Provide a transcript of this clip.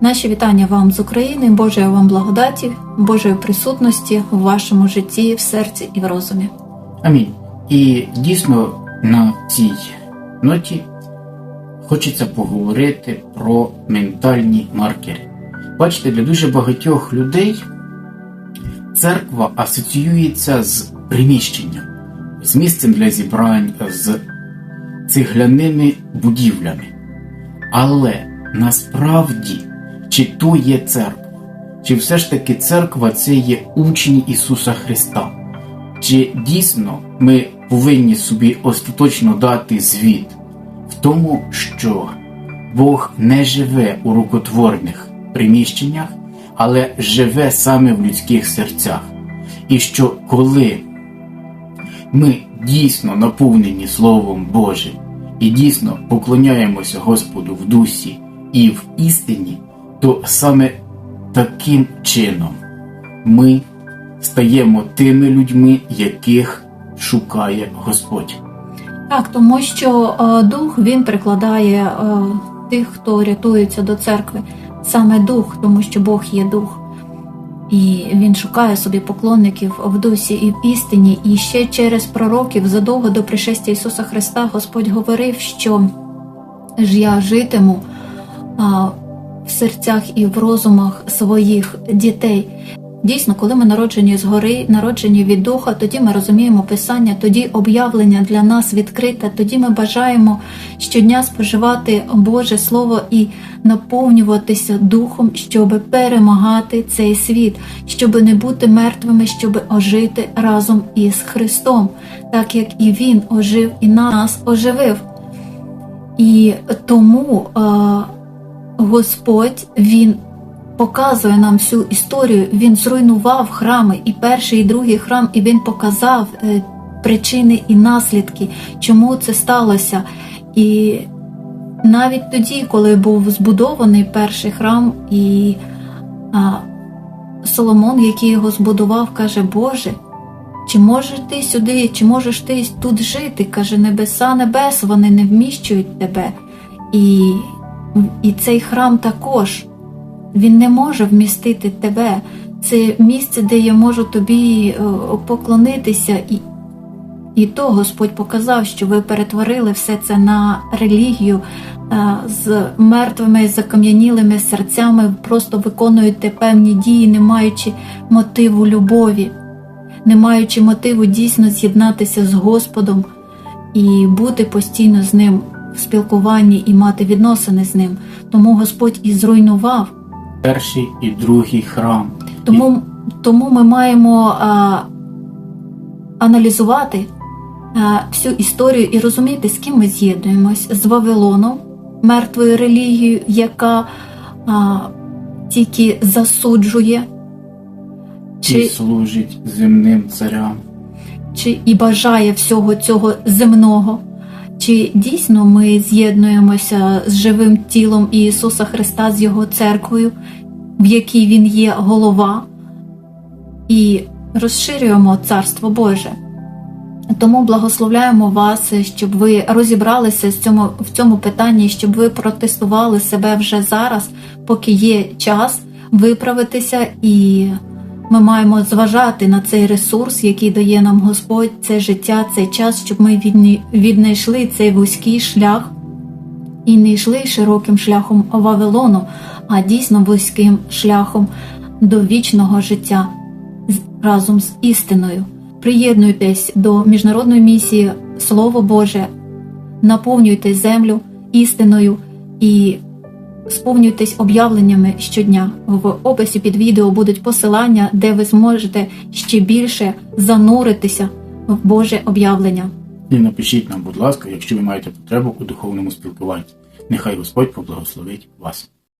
Наші вітання вам з України, Божої вам благодаті, Божої присутності в вашому житті, в серці і в розумі. Амінь. І дійсно на цій ноті хочеться поговорити про ментальні маркери. Бачите, для дуже багатьох людей церква асоціюється з приміщенням, з місцем для зібрань, з цегляними будівлями. Але насправді, чи то є церква, чи все ж таки церква це є учні Ісуса Христа? Чи дійсно ми повинні собі остаточно дати звіт в тому, що Бог не живе у рукотворних приміщеннях, але живе саме в людських серцях, і що коли ми дійсно наповнені Словом Божим і дійсно поклоняємося Господу в дусі і в істині, то саме таким чином ми стаємо тими людьми, яких шукає Господь. Так, тому що е, дух він прикладає е, тих, хто рятується до церкви, саме дух, тому що Бог є дух. І він шукає собі поклонників в дусі і в істині. І ще через пророків задовго до пришестя Ісуса Христа Господь говорив, що ж я житиму в серцях і в розумах своїх дітей. Дійсно, коли ми народжені згори, народжені від духа, тоді ми розуміємо писання, тоді об'явлення для нас відкрите, тоді ми бажаємо щодня споживати Боже Слово і наповнюватися духом, щоб перемагати цей світ, щоб не бути мертвими, щоб ожити разом із Христом, так як і Він ожив і нас оживив. І тому е, Господь Він показує нам всю історію. Він зруйнував храми, і перший, і другий храм, і він показав е, причини і наслідки, чому це сталося. І навіть тоді, коли був збудований перший храм, і а, Соломон, який його збудував, каже: Боже. Чи можеш ти сюди, чи можеш ти тут жити? Каже, небеса небес, вони не вміщують тебе. І, і цей храм також він не може вмістити тебе. Це місце, де я можу тобі е, поклонитися. І, і то Господь показав, що ви перетворили все це на релігію е, з мертвими, закам'янілими серцями, просто виконуєте певні дії, не маючи мотиву любові, не маючи мотиву дійсно з'єднатися з Господом і бути постійно з ним в спілкуванні і мати відносини з ним. Тому Господь і зруйнував. Перший і другий храм. Тому, тому ми маємо а, аналізувати а, всю історію і розуміти, з ким ми з'єднуємось з Вавилоном, мертвою релігією, яка а, тільки засуджує І чи, служить земним царям. чи і бажає всього цього земного. Чи дійсно ми з'єднуємося з живим тілом Ісуса Христа, з Його церквою, в якій Він є голова, і розширюємо Царство Боже? Тому благословляємо вас, щоб ви розібралися з цьому, в цьому питанні, щоб ви протестували себе вже зараз, поки є час виправитися, і ми маємо зважати на цей ресурс, який дає нам Господь, це життя, цей час, щоб ми віднайшли цей вузький шлях і не йшли широким шляхом Вавилону, а дійсно вузьким шляхом до вічного життя разом з істиною. Приєднуйтесь до міжнародної місії Слово Боже, наповнюйте землю істиною і сповнюйтесь об'явленнями щодня. В описі під відео будуть посилання, де ви зможете ще більше зануритися в Боже об'явлення. І напишіть нам, будь ласка, якщо ви маєте потребу у духовному спілкуванні. Нехай Господь поблагословить вас.